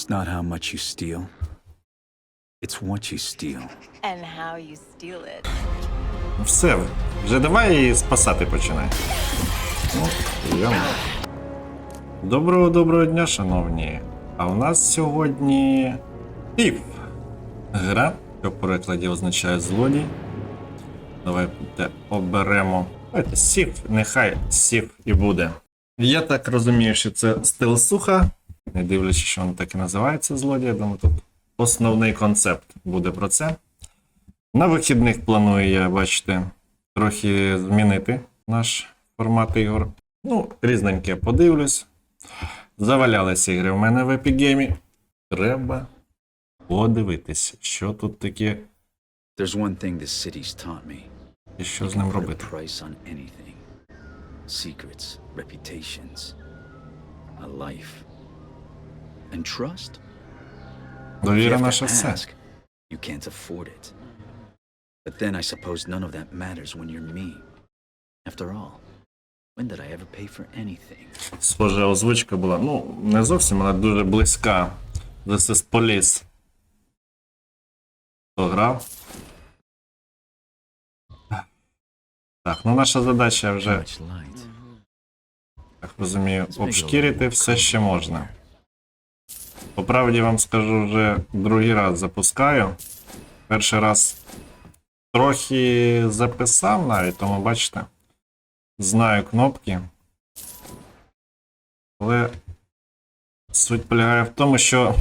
It's not how much you steal, it's what you steal. And how you steal it. Ну Все, вже давай її спасати починай. Доброго доброго дня, шановні. А в нас сьогодні Тіф. Гра, що в перекладі означає злодій. Давайте оберемо. Давайте сів, нехай сів і буде. Я так розумію, що це стилсуха. Не дивлячись, що воно так і називається злодій. Я думаю, тут основний концепт буде про це. На вихідних планую я, бачите, трохи змінити наш формат ігор. Ну, різненьке подивлюсь. Завалялися ігри в мене в епігеймі. Треба подивитися, що тут таке There's one thing this city's taught me. і що з ним робити. price on anything. Secrets, reputations, a life. And trust? Довіра наше все. you can't afford it. But then I suppose none of that matters when you're me. After all, when did I ever pay for anything? Схожа озвучка була. Ну, не зовсім, але дуже близька. This is Police. Хто грав? Так, ну наша задача вже так розумію, обшкірити все ще можна. По правді вам скажу, вже другий раз запускаю. Перший раз трохи записав навіть, тому бачите, знаю кнопки. Але суть полягає в тому, що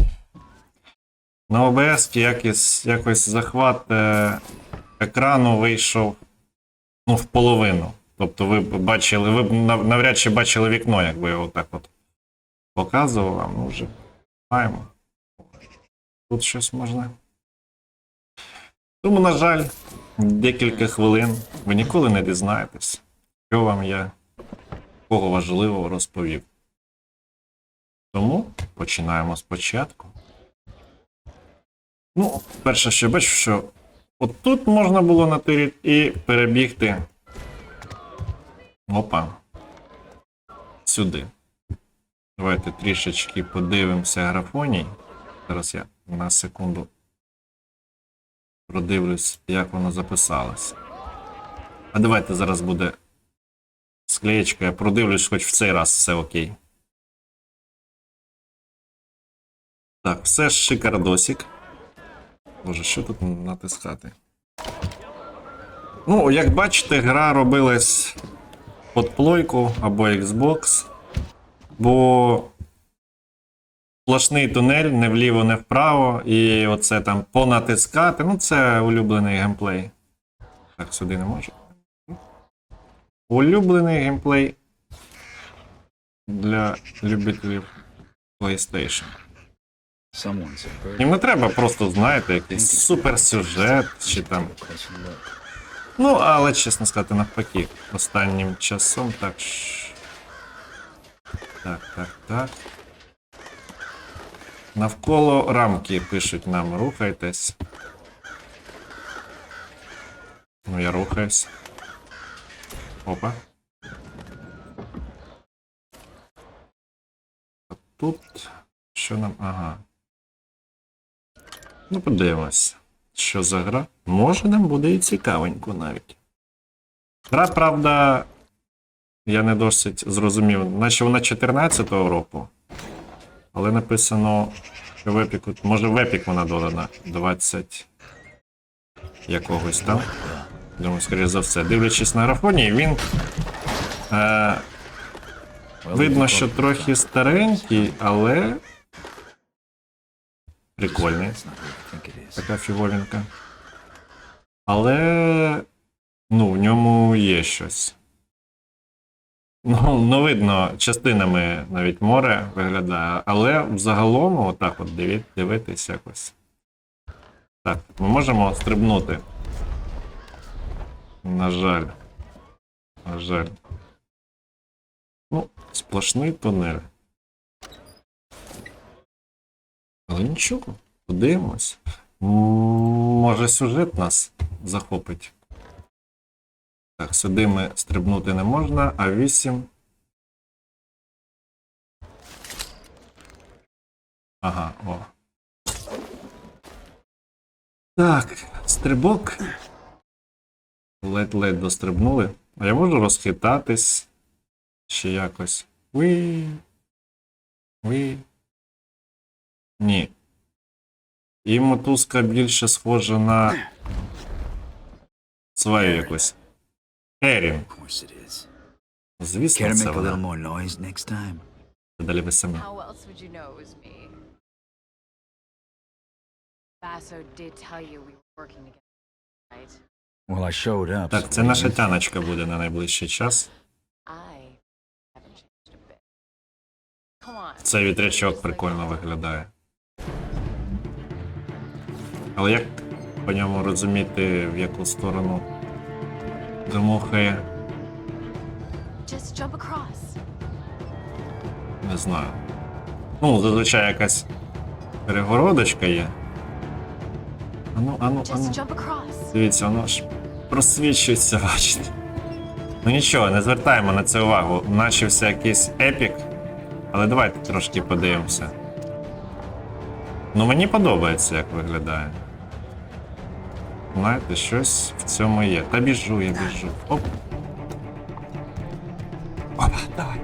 на ОБС якось, якось захват е, екрану вийшов ну, в половину. Тобто ви б бачили, ви б навряд чи бачили вікно, якби я отак от показував вам, ну вже маємо. Тут щось можна. Тому, на жаль, декілька хвилин ви ніколи не дізнаєтесь, що вам я кого важливого розповів. Тому починаємо спочатку. Ну, перше, що бачу, що от тут можна було натирити і перебігти. Опа. Сюди. Давайте трішечки подивимося графоній. Зараз я на секунду продивлюсь, як воно записалось. А давайте зараз буде склеєчка, я продивлюсь, хоч в цей раз все окей. Так, все ж шикардосик. Боже, що тут натискати? Ну, як бачите, гра робилась під плойку або Xbox, бо сплошний тунель не вліво, не вправо, і оце там понатискати. Ну, це улюблений геймплей. Так, сюди не можу. Улюблений геймплей для любителів PlayStation. Їм не треба просто, знаєте, якийсь суперсюжет чи там. Ну, але, чесно сказати, навпаки, останнім часом так. Так, так, так. Навколо рамки пишуть нам рухайтесь. Ну, я рухаюсь. Опа. А Тут. Що нам. Ага. Ну, подивимось. Що за гра? Може нам буде і цікавенько навіть. Гра, правда, я не досить зрозумів, наче вона 14-го року. Але написано, що в епіку. Може в епік вона додана 20 якогось там. Думаю, скоріше за все. Дивлячись на графоні, він. Е, видно, що трохи старенький, але. Прикольний. Така фіголінка. Але. Ну, в ньому є щось. Ну, ну видно, частинами навіть море виглядає, але взагалом, отак от дивитись якось. Так, ми можемо стрибнути. На жаль. На жаль. Ну, сплошний тунель. Але нічого, подивимось. Може сюжет нас захопить. Так, сюди ми стрибнути не можна, а 8 Ага, о. Так, стрибок. Ледь-ледь дострибнули. А я можу розхитатись. Ще якось. Уі. Уі. Ні. І мотузка більше схожа на свою якусь. Ерін. Of course it is. Звісно, Care to це make a little вона. more noise next time? Далі ви самі. How else would you know it was me? Basso did tell you we were working together, right? Well, I showed up. Так, це наша тяночка буде на найближчий час. Цей вітрячок прикольно виглядає. Але як по ньому розуміти, в яку сторону across. не знаю. Ну, зазвичай якась перегородочка є. Ану, ану, ану. Дивіться, воно ж просвічується, бачите. Ну нічого, не звертаємо на це увагу. Начався якийсь епік. Але давайте трошки подивимося. Ну, мені подобається, як виглядає. Знаєте, щось в цьому є. Та біжу, я біжу. Оп. Опа, давай.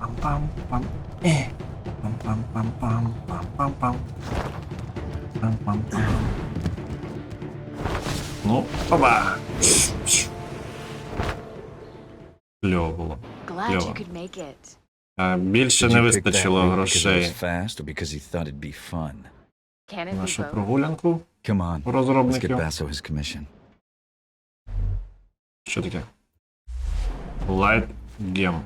Пам-пам-пам. Е. Пам-пам-пам-пам. Пам-пам-пам. Пам-пам-пам. Ну, опа. Кльово було. Кльово. більше не вистачило грошей нашу прогулянку Come on, у let's get розробників. Basso his commission. Що таке? Light Game.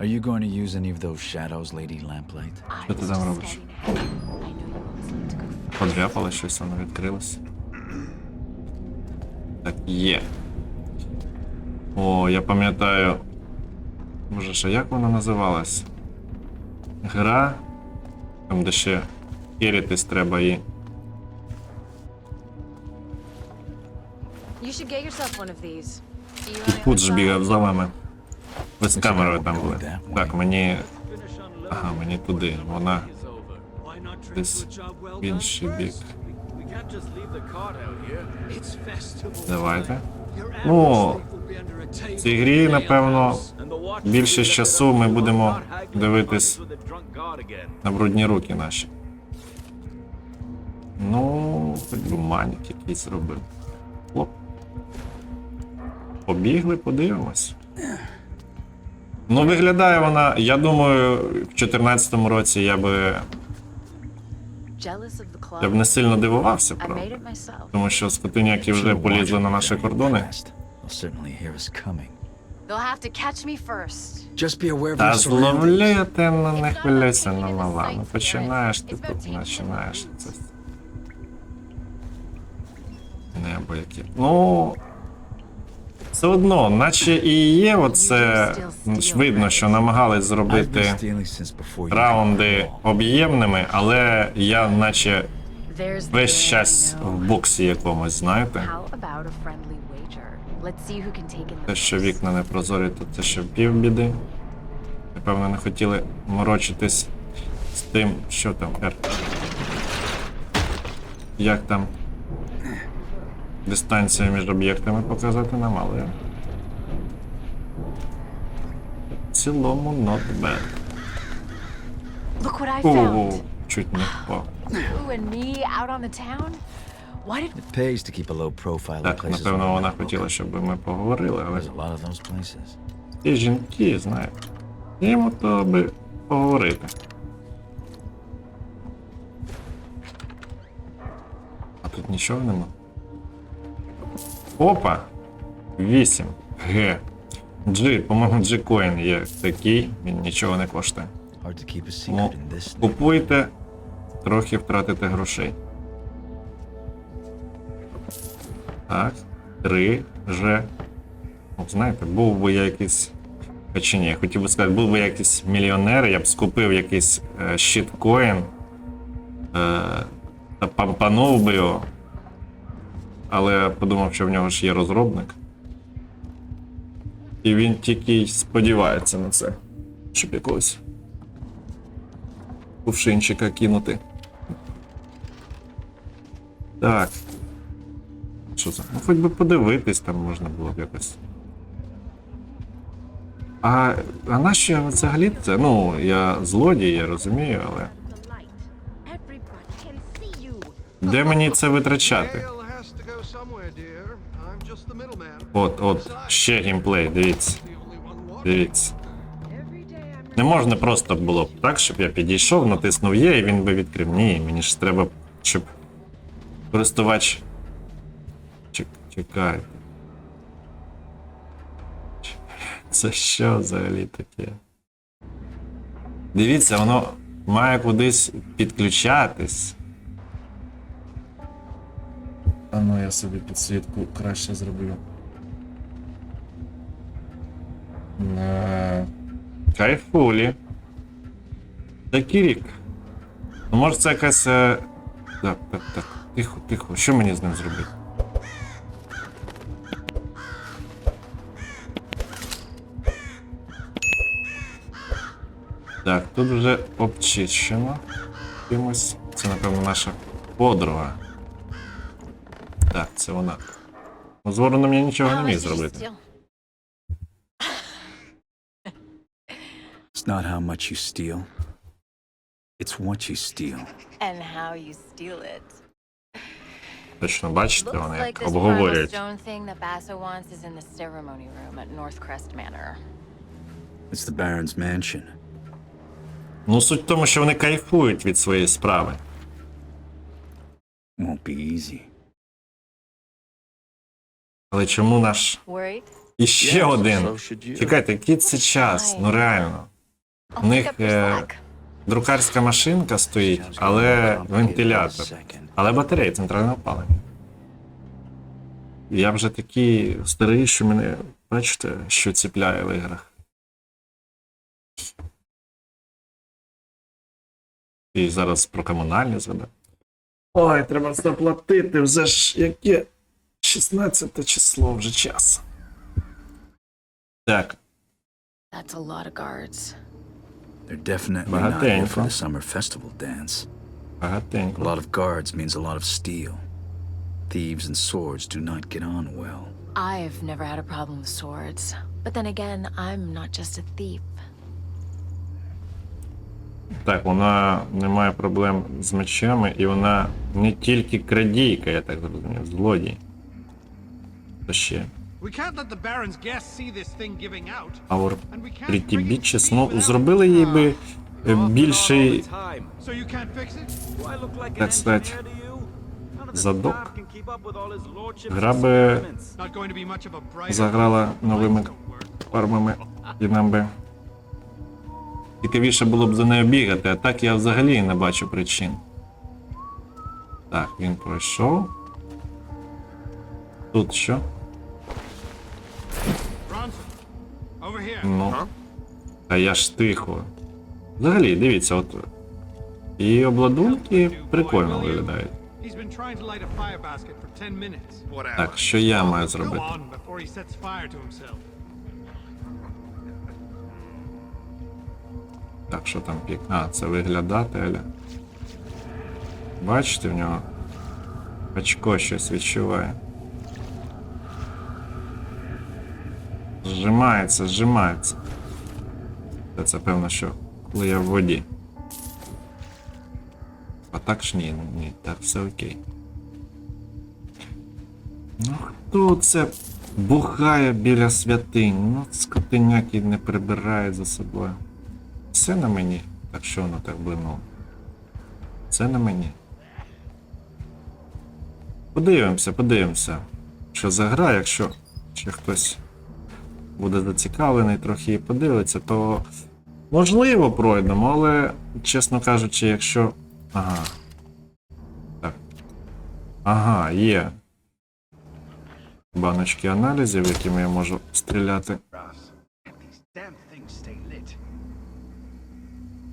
Are you going to use any of those shadows, Lady Lamplight? I Що ти там робиш? Подряпало щось, воно відкрилось. Так, є. О, я пам'ятаю. Боже, ще як вона називалась? Гра. Там, де ще хіритись треба і. І other ж бігав за вами. Ви з камерою там були. Так, мені. Ага, мені туди. Вона десь в інший бік. Давайте. Ну, в цій грі, напевно, більшість часу ми будемо дивитись на брудні руки наші. Ну, хоч би манік якийсь зробив. Хлоп. Побігли, подивимось. Ну, виглядає вона, я думаю, в 2014 році я би, я б не сильно дивувався, правда. Тому що скотиняки вже полізли на наші кордони. They'll have to catch me first. Just be aware of Та зловляти, ну не хвиляйся на мала. Ну починаєш ти тут, починаєш це. Небо яке. Ну. Все одно, наче і є оце. ж Видно, що намагались зробити раунди об'ємними, але я наче весь час в боксі якомусь, знаєте? Те, що вікна не прозорі, то це ще півбіди. Напевно, не хотіли морочитись з тим, що там, Р. Як там дистанція між об'єктами показати нам, але. В цілому not bad. Look what I found. чуть не впав. Why did It pays to keep a low profile in Так, places напевно, where вона we're хотіла, welcome. щоб ми поговорили, але There's a lot of those places. ті жінки, знаєте. Йому то би поговорити. А тут нічого нема. Опа! 8. Г. G, по-моєму, G-Coin є такий, він нічого не коштує. Hard to keep a Ну, secret in this. купуйте, трохи втратите грошей. Так, 3 Ж. Ну, знаєте, був би я якийсь. Чи ні, я хотів би сказати, був би якийсь мільйонер, я б скупив якийсь е, щиткоін е, та пампанув би його. Але подумав, що в нього ж є розробник. І він тільки сподівається на це. щоб якогось кувшинчика кинути. Так. Що це? Ну, хоч би подивитись там можна було б якось. А, а нащо я взагалі це? Ну, я злодій, я розумію, але. Де мені це витрачати? От, от, ще геймплей, дивіться. Дивіться. Не можна просто було б так, щоб я підійшов, натиснув Є і він би відкрив. Ні, мені ж треба, щоб користувач. Чек, чекайте. Це що взагалі таке? Дивіться, воно має кудись підключатись. А ну я собі підсвітку краще зроблю. На... Кайфулі. Такий рік. Ну, може це якась. е, Так, так, так. Тихо, тихо. Що мені з ним зробити? Так, тут вже обчищено. Кимось. Це, напевно, наша подруга. Так, це вона. Ну, з вороном я нічого не міг зробити. It's not how much you steal, it's what you steal. And how you steal it. Точно бачите, вони як обговорюють. It's the Baron's mansion. Ну, суть в тому, що вони кайфують від своєї справи. Won't be easy. Але чому наш Worried? іще Yes, один? so. Чекайте, який це час? Ну реально. У них е, друкарська машинка стоїть, але вентилятор. Але батарея центральне опалення. Я вже такий старий, що мене, бачите, що ціпляє в іграх. І зараз про комунальні згадав. Ой, треба заплатити вже ж яке 16 число вже час. Так, That's a lot of guards. They're definitely not here for Багатенько. the summer festival dance. A багатенько. lot of guards means a lot of steel. Thieves and swords do not get on well. I've never had a problem with swords. But then again, I'm not just a thief. Так, вона не має проблем з мечами, і вона не тільки крадійка, я так зрозумів, злодій. То ще. We can't let the Baron's guests see this thing giving out. Our And we can't Pretty Bitches, ну, зробили їй би е, більший So you can't fix it? Так сказать, задок. Гра би заграла новими фармами і нам би цікавіше було б за нею бігати, а так я взагалі не бачу причин. Так, він пройшов. Тут що? Ну. А я ж тихо. Взагалі, дивіться, от. І обладунки прикольно виглядають. He's been trying to light a fire basket for 10 minutes. Whatever. Так, що я маю зробити? Так, що там пік? А, це виглядатель. Бачите в нього? Очко щось відчуває. Зжимається, зжимається. Та це певно, що коли я в воді. А так ж ні, ні, так все окей. Ну хто це бухає біля святинь? Ну, скотиняки не прибирає за собою. Це на мені. Так що воно так блимнуло? Це на мені. Подивимося, подивимося. Що за гра, якщо ще хтось буде зацікавлений, трохи і подивиться, то можливо пройдемо, але, чесно кажучи, якщо. Ага. Так. Ага, є. Баночки аналізів, якими я можу стріляти.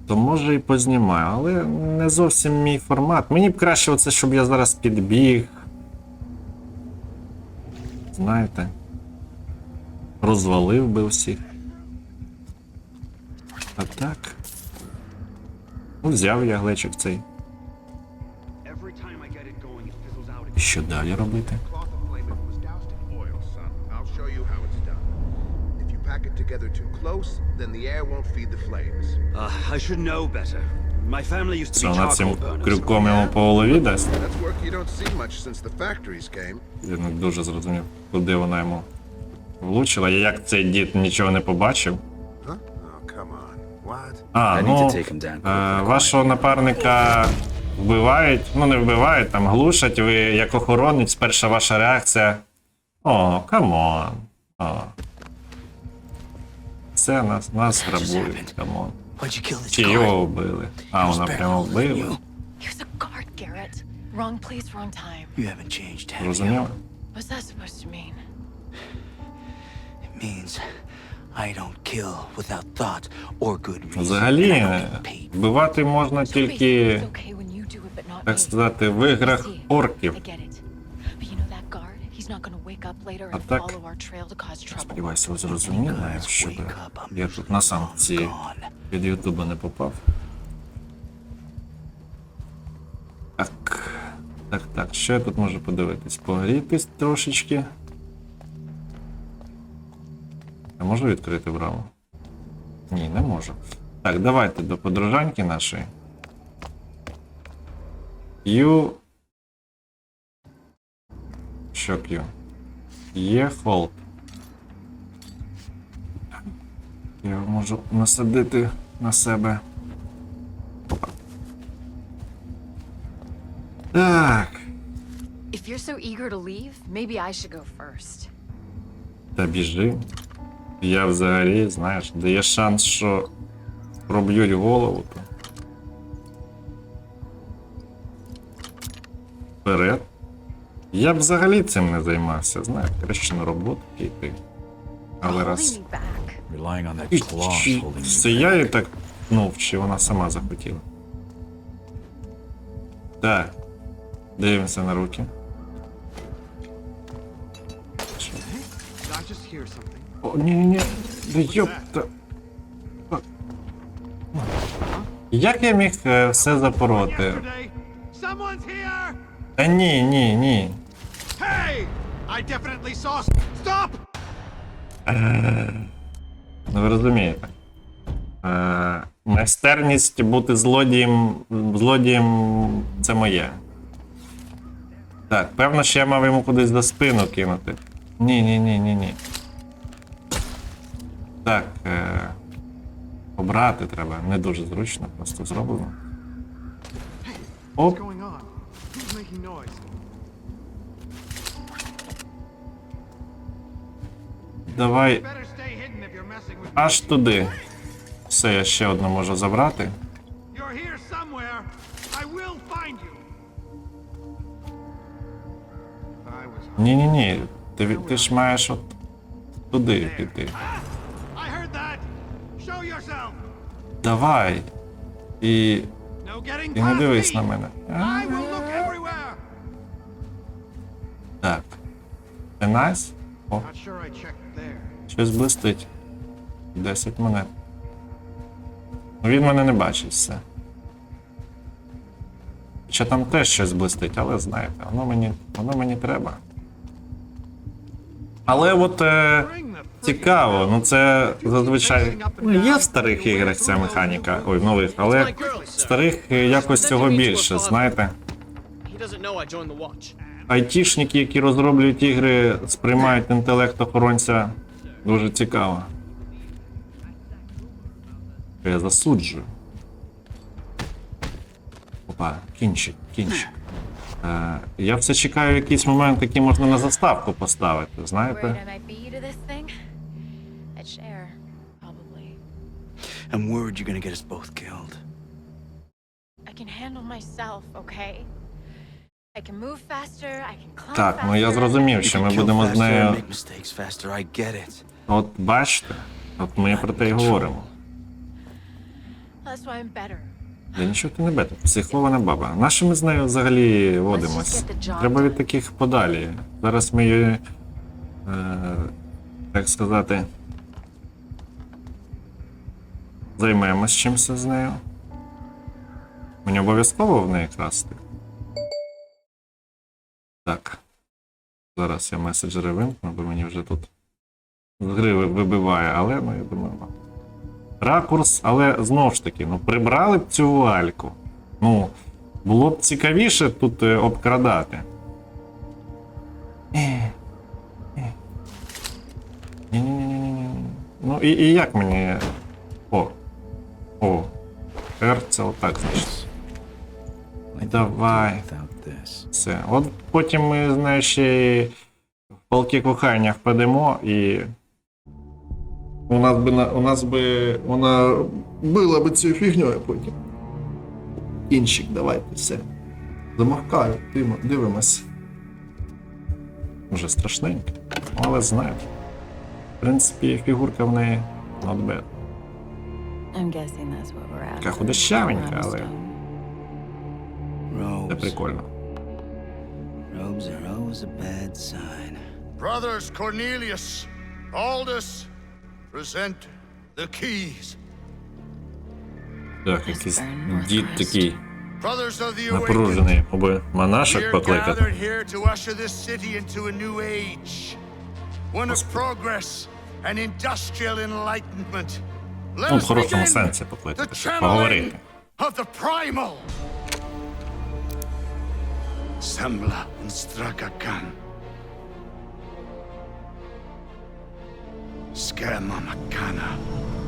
То може і познімаю, але не зовсім мій формат. Мені б краще оце, щоб я зараз підбіг. Знаєте. Розвалив би всіх. А так. Ну, взяв я глечик цей. І що далі робити? Cloth of flame it was doused in oil, son. I'll show you how it's done. If you pack it together too close, then the air won't feed the flames. Uh, I should know better. My family used to be вона цим крюком йому по голові дасть? That's work you don't see much since the factories came. Я не дуже зрозумів, куди вона йому влучила. І як цей дід нічого не побачив. Huh? Oh, come on. What? А, ну, е, вашого напарника вбивають, ну не вбивають, там глушать, ви як охоронець, перша ваша реакція. О, камон. О. Це нас, нас грабують, камон. Чи його вбили? А, вона прямо Garrett. Wrong place, wrong time. You haven't changed, have you? Розуміли? What's that supposed to mean? It means I don't kill without thought or good reason. Взагалі, вбивати можна тільки, так сказати, в іграх орків. А and так, follow our trail to cause trouble. Сподіваюся, ви зрозуміли, up, I'm я тут на санкції від Ютуба не попав. Так. Так, так, що я тут можу подивитись? Погрітись трошечки. Я можу відкрити браму? Ні, не можу. Так, давайте до подружаньки нашої. Q. Що Q? Є холд. Я можу насадити на себе. Так. If you're so eager to leave, maybe I should go first. Та біжи. Я взагалі, знаєш, де є шанс, що проб'ють голову, то. Вперед. Я б взагалі цим не займався, знаєш, краще на роботу йти. Але раз. І чи це я її так пнув, чи вона сама захотіла. Так. Дивимося на руки. О, ні, ні, ні. Да йопта. Як я міг е, все запороти? Та ні, ні, ні. Hey! I definitely saw. Stop! Ну ви розумієте. Е, майстерність бути злодієм. Злодієм це моє. Так, певно, що я мав йому кудись за спину кинути. Ні, ні, ні, ні, ні. Так. Е, обрати треба. Не дуже зручно, просто зроблено. Оп. Давай аж туди. Все, я ще одну можу забрати. You're here somewhere. I will find you. I was. Ні, ні, ні. Ти, ти ж маєш от туди піти. Давай. І. І не дивись на мене. Так. Це найс? О, щось блистить. 10 монет. Ну він мене не бачить все. Хоча там теж щось блистить, але знаєте, воно мені, воно мені треба. Але от е, цікаво, ну це зазвичай. Ну, є в старих іграх ця механіка, ой, в нових, але в старих е, якось цього більше, знаєте. Айтішники, які розроблюють ігри, сприймають інтелект охоронця дуже цікаво. Я засуджую. Опа, кінчик, кінчик. Е, я все чекаю якийсь момент, який можна на заставку поставити, знаєте? I'm worried you're gonna get us both killed. I can handle myself, okay? Так, ну я зрозумів, що ми будемо з нею. make mistakes faster. I get it. От бачите, от ми про те й говоримо. That's why I'm better. Да нічого ти не бета, психована баба. Нащо ми з нею взагалі водимось? Треба від таких подалі. Зараз ми її, е, так сказати. Займемось чимось з нею. Мені обов'язково в неї красти. Так. Зараз я меседжери вимкну, бо мені вже тут з гри вибиває, але ну я думаю. ну. Ракурс, але знову ж таки, ну прибрали б цю вальку. Ну, було б цікавіше тут е, обкрадати. Ну і, і як мені. О. О. R це отак, значить. Давай. Все. От потім ми, знаєш, ще в палки кохання впадемо і. У нас би у нас би. Вона била би цю фігньою потім. Кінчик, давайте все. Замовкаю, дивимо- дивимось. Уже страшненько, але знаю. В принципі, фігурка в неї not bad. Така худощавенька, але це прикольно. Robes are always a bad sign. Brothers Cornelius, Aldous, present the keys. Так, якийсь дід такий Brothers of the awakened, напружений, аби монашок we're покликати. gathered here to usher this city into a new age. One of progress and industrial enlightenment. Let Ну, в us хорошому begin сенсі the покликати, щоб channeling поговорити. of the primal. Sembla and Strakakan. Skema Makana.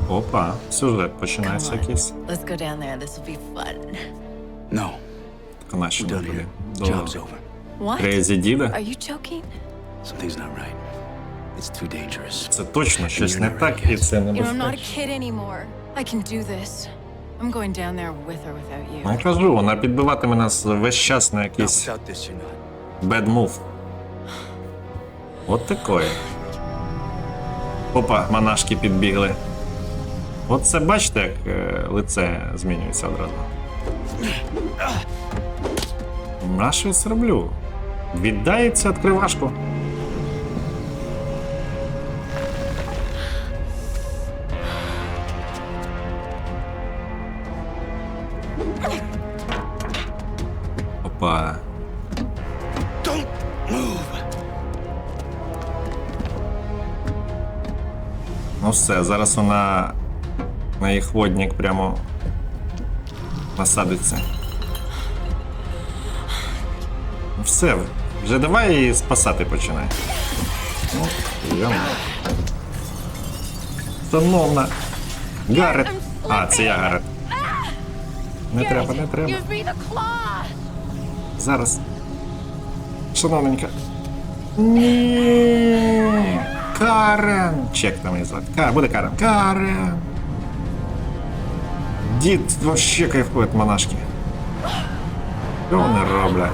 Опа, сюжет починається Come on. якийсь. Let's go down there. This will be fun. No, Так наші we're не done туди. here. До Job's over. What? Крейзі діда. Are you joking? Something's not right. It's too dangerous. Це точно щось не так, і це You know, I'm not a небезпечно. kid anymore. I can do this. I'm going down there with or without Ну. Я кажу, вона підбиватиме нас весь час на якийсь bad move. От такої. Опа, монашки підбігли. От це бачите, як е, лице змінюється одразу. На що я це роблю? Віддається відкривашку. Все, зараз вона на їх водник прямо насадиться. Ну все, вже давай її спасати починай. Ну, йома. Шановна. Гарет. А, це я Гарет. Не треба, не треба. Зараз. Шановненька. Ні. Карен. Чек там її звати. Ка, буде Карен. Карен. Дід вообще кайфує монашки. Що вони роблять?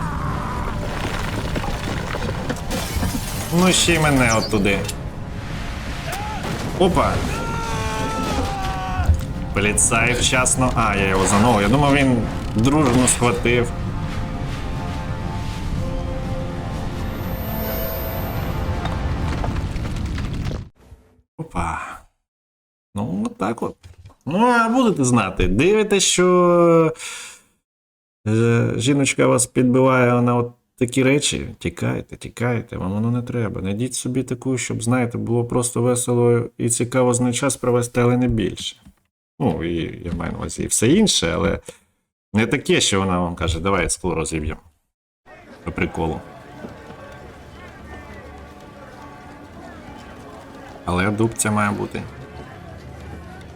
Ну ще й мене от туди. Опа. Поліцай вчасно. А, я його за ногу. Я думав, він дружно схватив. Так от. Ну, а будете знати. Дивитесь, що е, жіночка вас підбиває на от такі речі. Тікайте, тікайте, вам воно не треба. Найдіть собі таку, щоб, знаєте, було просто весело і цікаво з нею час провести, але не більше. Ну, і я маю на увазі і все інше, але не таке, що вона вам каже, давай скло розіб'ємо. По приколу. Але дубця має бути.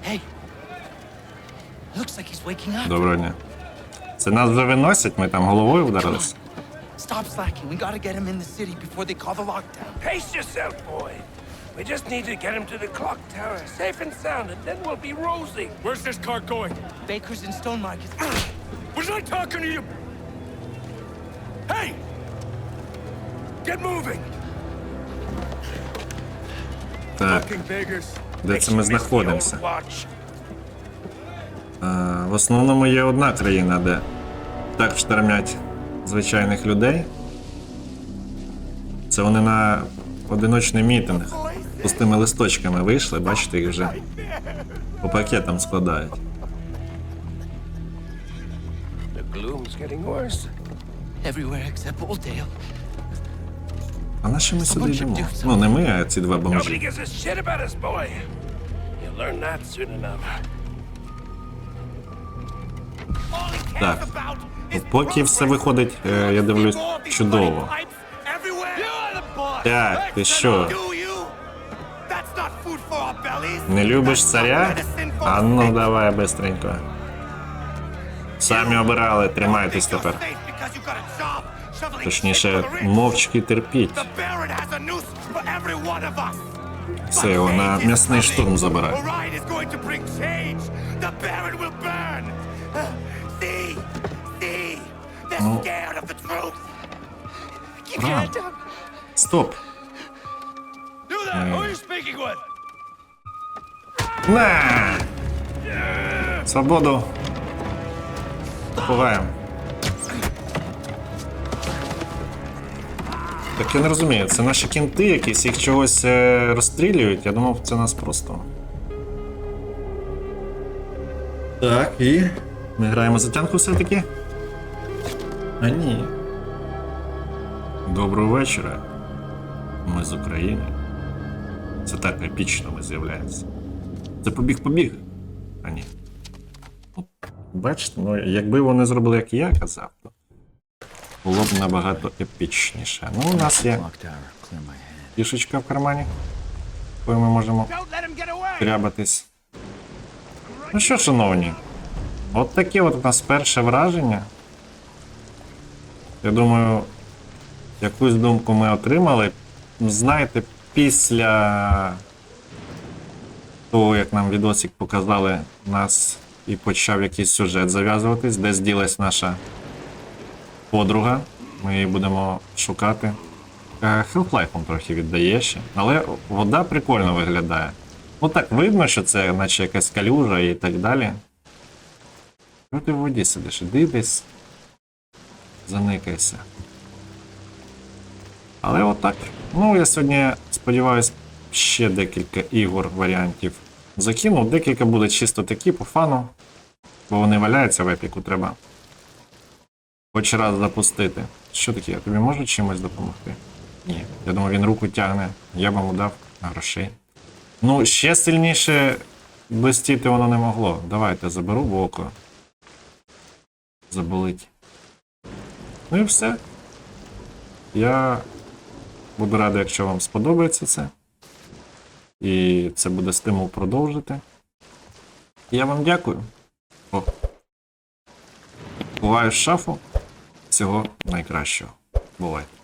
Hey. Looks like he's waking up. Доброго дня. Це нас вже виносять, ми там головою вдарились. Stop slacking. We gotta get him in the city before they call the lockdown. Pace yourself, boy. We just need to get him to the clock tower, safe and sound, and then we'll be rosy. Where's this car going? Baker's in Stone Market. Was I talking to you? Hey! Get moving! Так, Fucking beggars. Де це ми знаходимося? А, в основному є одна країна, де так штормять звичайних людей. Це вони на одиночний мітинг з пустими листочками вийшли, бачите їх вже. По пакетам складають. Everywhere except Oldale. А на що ми сюди йдемо? Ну, не ми, а ці два бомжі. Так. Ну, Поки все виходить, е, я дивлюсь, чудово. Так, ти що? Не любиш царя? А ну давай бистренько. Самі обирали, тримайтесь тепер. Точніше, мовчки терпіть. Все, його на м'ясний штурм забирай. Ну, Ран. Стоп. Е, На! Свободу. Ховаємо. Так я не розумію, це наші кінти якісь, їх чогось е, розстрілюють. Я думав, це нас просто. Так, і. Ми граємо за тянку все-таки? А ні. Доброго вечора. Ми з України. Це так епічно ми з'являємося. Це побіг-побіг. А ні. Бачите, ну якби вони зробили, як я казав, то було б набагато епічніше. Ну, у нас є фішечка в кармані, якою ми можемо трябатись. Ну що, шановні, от таке от у нас перше враження. Я думаю, якусь думку ми отримали. Знаєте, після того, як нам відосик показали нас і почав якийсь сюжет зав'язуватись, десь ділась наша подруга. Ми її будемо шукати. Half-Life трохи віддає ще, але вода прикольно виглядає. Ну так видно, що це наче якась калюжа і так далі. Ну ти в воді сидиш, іди десь. Заникайся. Але отак. Ну, я сьогодні сподіваюся, ще декілька ігор варіантів закину. Декілька буде чисто такі по фану. Бо вони валяються в епіку, треба. Хоч раз запустити. Що таке? Я тобі можу чимось допомогти? Ні. Я думаю, він руку тягне. Я б йому дав грошей. Ну, ще сильніше блистіти воно не могло. Давайте заберу в око. Заболить. Ну і все. Я буду радий, якщо вам сподобається це. І це буде стимул продовжити. Я вам дякую. О. Буваю з шафу. Всього найкращого. Бувайте.